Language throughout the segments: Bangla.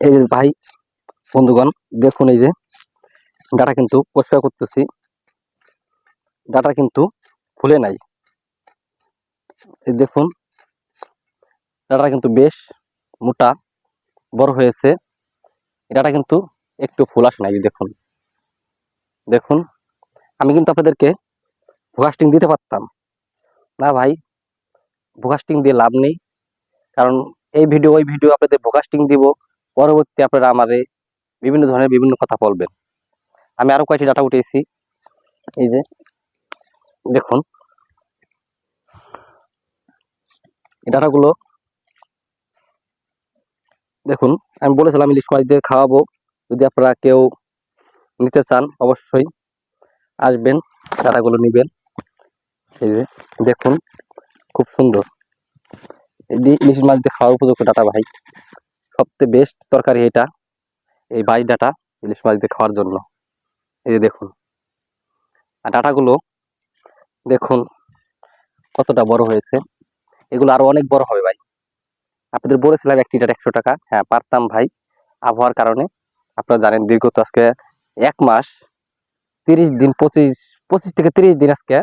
এই যে ভাই, বন্ধুগণ, দেখুন এই যে, ডাটা কিন্তু পরিষ্কার করতেছি। ডাটা কিন্তু খুলে নাই। এই দেখুন, ডাটা কিন্তু বেশ মোটা, বড় হয়েছে। ডাটা কিন্তু একটু ফুল আসে নাই দেখুন। দেখুন, আমি কিন্তু আপনাদেরকে ভোগাস্টিং দিতে পারতাম। না ভাই ভোগাস্টিং দিয়ে লাভ নেই। কারণ এই ভিডিও ওই ভিডিও আপনাদের ভোগাস্টিং দিব। পরবর্তী আপনারা আমারে বিভিন্ন ধরনের বিভিন্ন কথা বলবেন। আমি আরও কয়েকটি ডাটা উঠেছি এই যে, দেখুন। এই ডাটাগুলো, দেখুন, আমি বলেছিলাম ইলিশ মাছ দিয়ে খাওয়াবো। যদি আপনারা কেউ নিতে চান, অবশ্যই আসবেন, ডাটাগুলো নেবেন। এই যে, দেখুন, খুব সুন্দর। ইলিশ মাছ দিয়ে খাওয়ার উপযুক্ত ডাটা ভাই। সবচেয়ে বেস্ট তরকারি এটা, এই বাইশ ডাটা ইলিশ মাছ দিয়ে খাওয়ার জন্য। এই যে দেখুন। আর ডাটাগুলো, দেখুন কতটা বড় হয়েছে। এগুলো আরও অনেক বড় হবে ভাই। আপনাদের বলেছিলাম একটি ডাটা একশো টাকা। হ্যাঁ পারতাম ভাই আবহাওয়ার কারণে। আপনারা জানেন দীর্ঘ তো আজকে এক মাস, তিরিশ দিন, পঁচিশ পঁচিশ থেকে তিরিশ দিন আজকে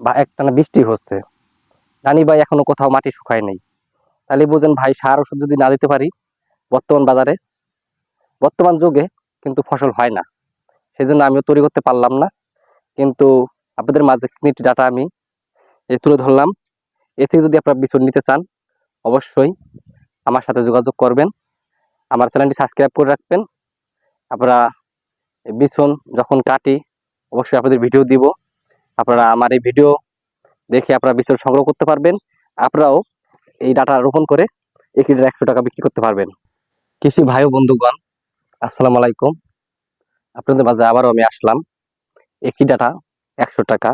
বা একটানা বৃষ্টি হচ্ছে। জানি ভাই এখনও কোথাও মাটি শুকায় নেই। তাহলে বুঝেন ভাই, সার ওষুধ যদি না দিতে পারি বর্তমান বাজারে, বর্তমান যুগে কিন্তু ফসল হয় না। সেই জন্য আমিও তৈরি করতে পারলাম না। কিন্তু আপনাদের মাঝে তিনটি ডাটা আমি তুলে ধরলাম। এ থেকে যদি আপনারা বিচুন নিতে চান, অবশ্যই আমার সাথে যোগাযোগ করবেন। আমার চ্যানেলটি সাবস্ক্রাইব করে রাখবেন। আপনারা এই যখন কাটি, অবশ্যই আপনাদের ভিডিও দিব। আপনারা আমার এই ভিডিও দেখে আপনারা বিচুন সংগ্রহ করতে পারবেন। আপনারাও এই ডাটা রোপণ করে একটি একশো টাকা বিক্রি করতে পারবেন। কৃষি ভাই বন্ধুগণ, আসসালামু আলাইকুম। আপনাদের মাঝে আবারও আমি আসলাম একই ডাটা একশো টাকা।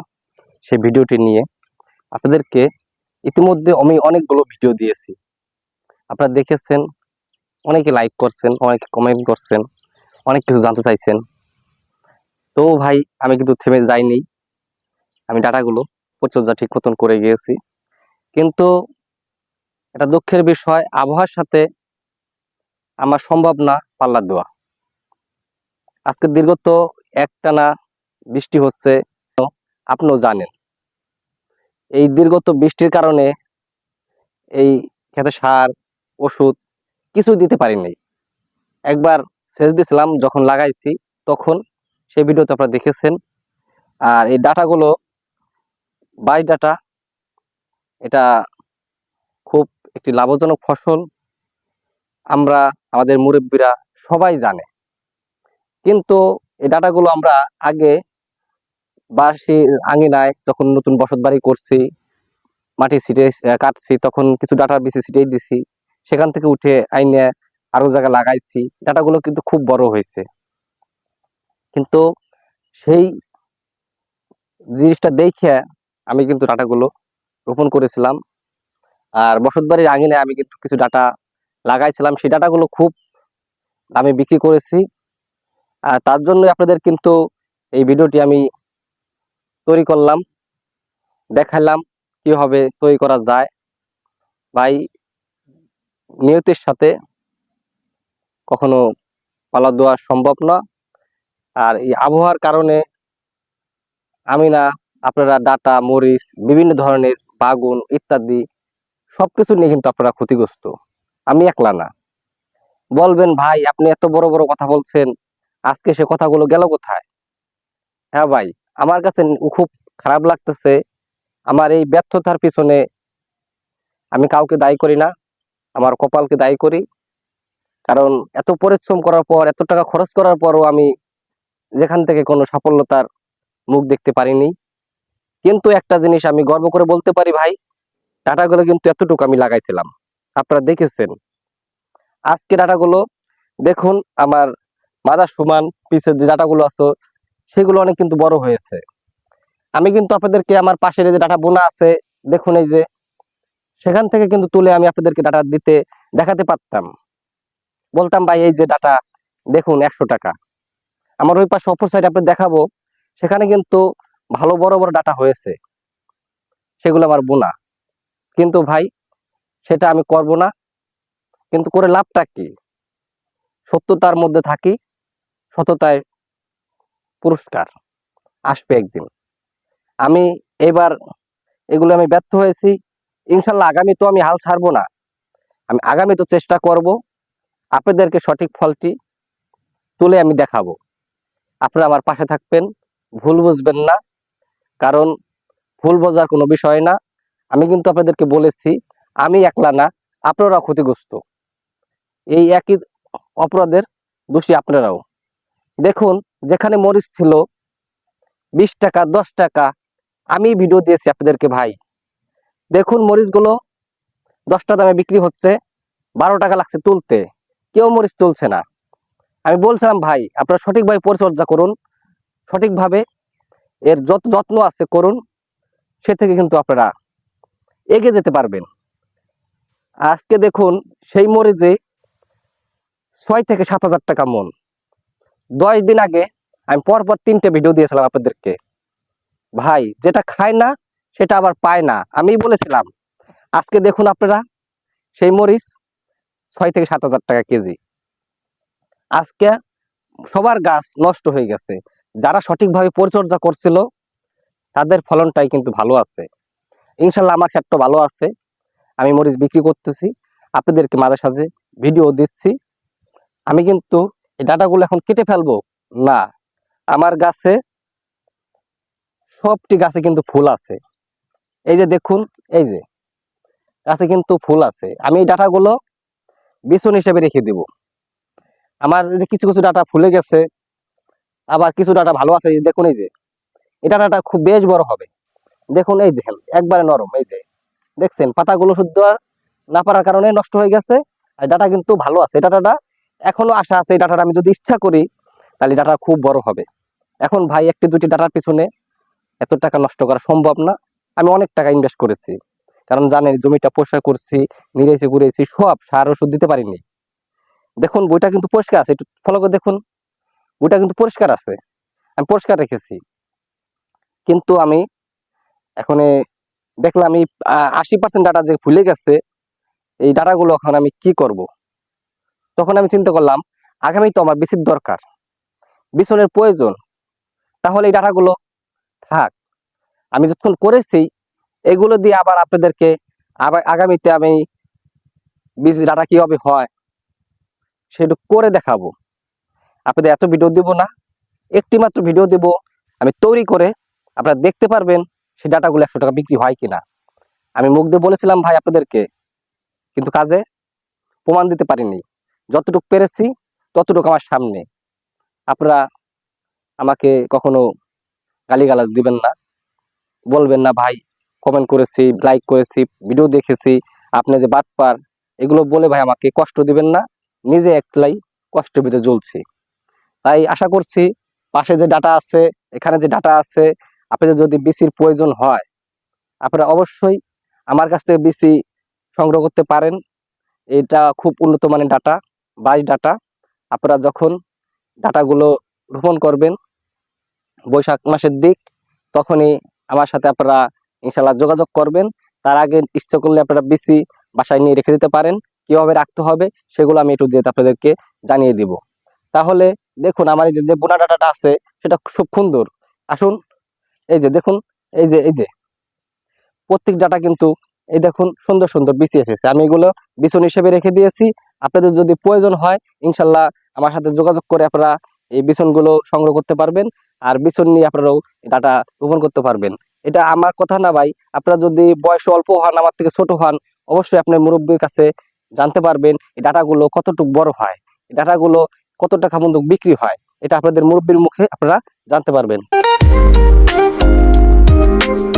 সেই ভিডিওটি নিয়ে আপনাদেরকে ইতিমধ্যে আমি অনেকগুলো ভিডিও দিয়েছি। আপনারা দেখেছেন, অনেকে লাইক করছেন, অনেকে কমেন্ট করছেন, অনেক কিছু জানতে চাইছেন। তো ভাই, আমি কিন্তু থেমে যাইনি। আমি ডাটাগুলো পরিচর্যা ঠিক মতন করে গিয়েছি। কিন্তু এটা দুঃখের বিষয়, আবহাওয়ার সাথে আমার সম্ভব না পাল্লা দেওয়া। আজকে দীর্ঘত একটানা বৃষ্টি হচ্ছে, আপনিও জানেন। এই দীর্ঘত বৃষ্টির কারণে এই খেতে সার, ওষুধ কিছু দিতে পারিনি একবার সেচ দিয়েছিলাম, যখন লাগাইছি, তখন সেই ভিডিওতে আপনারা দেখেছেন। আর এই ডাটাগুলো বাই ডাটা এটা খুব একটি লাভজনক ফসল। আমরা, আমাদের মুরব্বীরা সবাই জানে। কিন্তু এই ডাটাগুলো আমরা আগে বাসি আঙিনায় যখন নতুন বসত বাড়ি করছি, মাটি ছিটে কাটছি, তখন কিছু ডাটার বেশি ছিটেই দিছি। সেখান থেকে উঠে আইনে আরও জায়গা লাগাইছি। ডাটাগুলো কিন্তু খুব বড় হয়েছে। কিন্তু সেই জিনিসটা দেখে আমি কিন্তু ডাটাগুলো রোপণ করেছিলাম। আর বসত বাড়ির আঙিনায় আমি কিন্তু কিছু ডাটা লাগাইছিলাম, সেই ডাটাগুলো খুব দামে বিক্রি করেছি। আর তার জন্য আপনাদের কিন্তু এই ভিডিওটি আমি তৈরি করলাম, দেখালাম কীভাবে তৈরি করা যায়। ভাই, নিয়তির সাথে কখনো পালা দেওয়া সম্ভব না। আর এই আবহাওয়ার কারণে আমি না আপনারা ডাটা, মরিচ, বিভিন্ন ধরনের বাগুন ইত্যাদি সবকিছু নিয়ে কিন্তু আপনারা ক্ষতিগ্রস্ত। আমি একলা না। বলবেন, ভাই, আপনি এত বড় বড় কথা বলছেন, আজকে সে কথাগুলো গেল কোথায়? হ্যাঁ ভাই, আমার কাছে খুব খারাপ লাগতেছে, আমার এই ব্যর্থতার পিছনে আমি কাউকে দায়ী করি না, আমার কপালকে দায়ী করি। কারণ এত পরিশ্রম করার পর, এত টাকা খরচ করার পরও আমি যেখান থেকে কোনো সাফল্যতার মুখ দেখতে পারিনি। কিন্তু একটা জিনিস আমি গর্ব করে বলতে পারি ভাই ডাটাগুলো কিন্তু এতটুকু আমি লাগাইছিলাম। আপনারা দেখেছেন। আজকে ডাটাগুলো, দেখুন আমার মাদার সমান, পিছের যে ডাটাগুলো আছে, সেগুলো অনেক কিন্তু বড় হয়েছে। আমি কিন্তু আপনাদেরকে আমার পাশের যে ডাটা বোনা আছে, দেখুন এই যে, সেখান থেকে কিন্তু তুলে আমি আপনাদেরকে ডাটা দিতে, দেখাতে পারতাম। বলতাম, ভাই, এই যে ডাটা, দেখুন, একশো টাকা। আমার ওই পাশে অপর সাইড আপনি দেখাবো, সেখানে কিন্তু ভালো বড় বড় ডাটা হয়েছে, সেগুলো আমার বোনা। কিন্তু ভাই সেটা আমি করব না। কিন্তু করে লাভটা কি? সত্যতার মধ্যে থাকি, সততায় পুরস্কার আসবে একদিন। আমি এবার এগুলো আমি ব্যর্থ হয়েছি। ইনশাল্লাহ আগামী তো আমি হাল ছাড়বো না। আমি আগামী তো চেষ্টা করব। আপনাদেরকে সঠিক ফলটি তুলে আমি দেখাবো। আপনারা আমার পাশে থাকবেন, ভুল বুঝবেন না। কারণ ভুল বোঝার কোনো বিষয় না। আমি কিন্তু আপনাদেরকে বলেছি আমি একলা না, আপনারাও ক্ষতিগ্রস্ত। এই একই অপরাধের দোষী আপনারাও। দেখুন, যেখানে মরিচ ছিল, বিশ টাকা, দশ টাকা, আমি ভিডিও দিয়েছি আপনাদেরকে ভাই। দেখুন, মরিচগুলো দশটা দামে বিক্রি হচ্ছে, বারো টাকা লাগছে তুলতে। কেউ মরিচ তুলছে না। আমি বলছিলাম, ভাই, আপনারা সঠিকভাবে পরিচর্যা করুন, সঠিকভাবে এর যত যত্ন আছে করুন, সে থেকে কিন্তু আপনারা এগিয়ে যেতে পারবেন। আজকে দেখুন সেই মরিচে ছয় থেকে সাত হাজার টাকা মন। দশ দিন আগে আমি পরপর তিনটে ভিডিও দিয়েছিলাম আপনাদেরকে। ভাই, যেটা খায় না, সেটা আবার পায় না। আমি বলেছিলাম, আজকে দেখুন আপনারা, সেই মরিচ ছয় থেকে সাত হাজার টাকা কেজি। আজকে সবার গাছ নষ্ট হয়ে গেছে। যারা সঠিকভাবে পরিচর্যা করছিল, তাদের ফলনটাই কিন্তু ভালো আছে। ইনশাল্লাহ আমার ক্ষেত্র ভালো আছে। আমি মরিচ বিক্রি করতেছি, আপনাদেরকে মাঝে সাঝে ভিডিও দিচ্ছি। আমি কিন্তু এই ডাটাগুলো এখন কেটে ফেলব? না। আমার গাছে সবটি গাছে কিন্তু ফুল আছে। এই যে দেখুন, এই যে গাছে কিন্তু ফুল আছে। আমি এই ডাটাগুলো বিছন হিসেবে রেখে দিব। আমার যে কিছু কিছু ডাটা ফুলে গেছে, আবার কিছু ডাটা ভালো আছে দেখুন, এই যে। এই ডাটাটা খুব বেশ বড় হবে। দেখুন, এই দেখেন একবারে নরম, এই যে। দেখছেন, পাতাগুলো শুদ্ধ না পারার কারণে নষ্ট হয়ে গেছে, আর ডাটা কিন্তু ভালো আছে। ডাটাটা এখনও আশা আছে, এই ডাটাটা আমি যদি ইচ্ছা করি, তাহলে ডাটা খুব বড় হবে। এখন ভাই, একটি দুটি ডাটার পিছনে এত টাকা নষ্ট করা সম্ভব না। আমি অনেক টাকা ইনভেস্ট করেছি, কারণ জানেন জমিটা পরিষ্কার করছি নিরেছি ঘুরেছি সব সার ওষুধ দিতে পারিনি। দেখুন, বইটা কিন্তু পরিষ্কার আছে, একটু ফলো করে দেখুন। বইটা কিন্তু পরিষ্কার আছে, আমি পরিষ্কার রেখেছি। কিন্তু আমি এখন দেখলাম এই আশি পার্সেন্ট ডাটা যে ভুলে গেছে, এই ডাটাগুলো এখন আমি কি করব? তখন আমি চিন্তা করলাম, আগামী তো আমার বিচির দরকার বিছনের প্রয়োজন। তাহলে এই ডাটাগুলো থাক। আমি যতক্ষণ করেছি, এগুলো দিয়ে আবার আপনাদেরকে আবার আগামীতে আমি বীজ ডাটা কীভাবে হয়, সেটা করে দেখাবো। আপনাদের এত ভিডিও দিব না একটি মাত্র ভিডিও দেব, আমি তৈরি করে আপনারা দেখতে পারবেন। সেই ডাটাগুলো একশো টাকা বিক্রি হয় কিনা? আমি মুখ দিয়ে বলেছিলাম, ভাই, আপনাদেরকে। কিন্তু কাজে প্রমাণ দিতে পারিনি। যতটুকু পেরেছি, ততটুকু আমার সামনে। আপনারা আমাকে কখনো গালিগালাজ দিবেন না। বলবেন না, ভাই কমেন্ট করেছি লাইক করেছি ভিডিও দেখেছি, আপনি যে বাটপার, এগুলো বলে ভাই আমাকে কষ্ট দিবেন না। নিজে একলাই কষ্ট ভিতরে জ্বলছি। তাই আশা করছি, পাশে যে ডাটা আছে, এখানে যে ডাটা আছে আপনাদের যদি বিসির প্রয়োজন হয়, আপনারা অবশ্যই আমার কাছ থেকে বিসি সংগ্রহ করতে পারেন। এটা খুব উন্নত মানের ডাটা, বাইশ ডাটা। আপনারা যখন ডাটাগুলো রোপণ করবেন বৈশাখ মাসের দিক, তখনই আমার সাথে আপনারা ইনশাল্লাহ যোগাযোগ করবেন। তার আগে ইচ্ছে করলে আপনারা বিসি বাসায় নিয়ে রেখে দিতে পারেন। কীভাবে রাখতে হবে সেগুলো আমি একটু দিয়ে আপনাদেরকে জানিয়ে দিব। তাহলে দেখুন, আমার যে বোনা ডাটাটা আছে, সেটা খুব সুন্দর। আসুন এই যে দেখুন, এই যে এই যে। প্রত্যেক ডাটা কিন্তু, এই দেখুন, সুন্দর সুন্দর বিসি এসেছে। আমি এগুলো বিছন হিসেবে রেখে দিয়েছি। আপনাদের যদি প্রয়োজন হয়, ইনশাল্লাহ আমার সাথে যোগাযোগ করে আপনারা এই বিছনগুলো সংগ্রহ করতে পারবেন আর বিছন নিয়ে আপনারাও ডাটা রোপণ করতে পারবেন। এটা আমার কথা না ভাই, আপনারা যদি বয়স অল্প হন, আমার থেকে ছোট হন, অবশ্যই আপনার মুরব্বীর কাছে জানতে পারবেন এই ডাটাগুলো কতটুকু বড় হয়, এই ডাটাগুলো কত টাকা মতো বিক্রি হয়, এটা আপনাদের মুরব্বীর মুখে আপনারা জানতে পারবেন। Thank